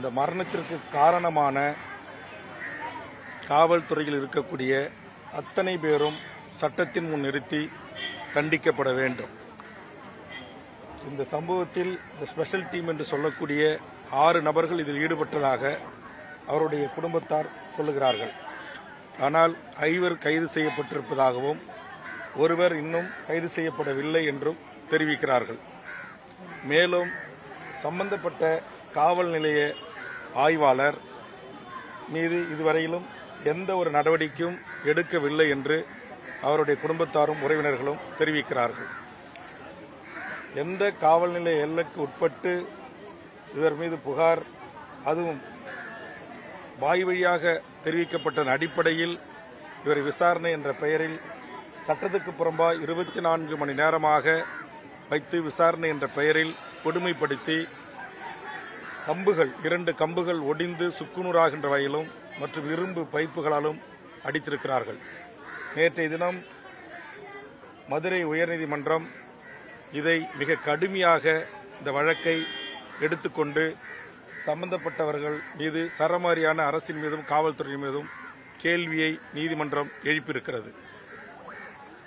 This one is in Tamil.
இந்த மரணத்திற்கு காரணமான காவல்துறையில் இருக்கக்கூடிய அத்தனை பேரும் சட்டத்தின் முன் நிறுத்தி தண்டிக்கப்பட வேண்டும். இந்த சம்பவத்தில் இந்த ஸ்பெஷல் டீம் என்று சொல்லக்கூடிய ஆறு நபர்கள் இதில் ஈடுபட்டதாக அவருடைய குடும்பத்தார் சொல்லுகிறார்கள். ஆனால் ஐவர் கைது செய்யப்பட்டிருப்பதாகவும் ஒருவர் இன்னும் கைது செய்யப்படவில்லை என்றும் தெரிவிக்கிறார்கள். மேலும் சம்பந்தப்பட்ட காவல் நிலைய ஆய்வாளர் மீது இதுவரையிலும் எந்த ஒரு நடவடிக்கையும் எடுக்கவில்லை என்று அவருடைய குடும்பத்தாரும் உறவினர்களும் தெரிவிக்கிறார்கள். எந்த காவல் நிலைய எல்லைக்கு உட்பட்டு இவர் மீது புகார் அதுவும் வாய் வழியாக தெரிவிக்கப்பட்டதன் அடிப்படையில் இவர் விசாரணை என்ற பெயரில் சட்டத்துக்கு புறம்பாக இருபத்தி நான்கு மணி நேரமாக வைத்து விசாரணை என்ற பெயரில் கொடுமைப்படுத்தி கம்புகள் இரண்டு கம்புகள் ஒடிந்து சுக்குநூறாகின்ற வகையிலும் மற்றும் இரும்பு பைப்புகளாலும் அடித்திருக்கிறார்கள். நேற்றைய தினம் மதுரை உயர்நீதிமன்றம் இதை மிக கடுமையாக இந்த வழக்கை எடுத்துக்கொண்டு சம்பந்தப்பட்டவர்கள் மீது சரமாரியான அரசின் மீதும் காவல்துறை மீதும் கேள்வியை நீதிமன்றம் எழுப்பியிருக்கிறது.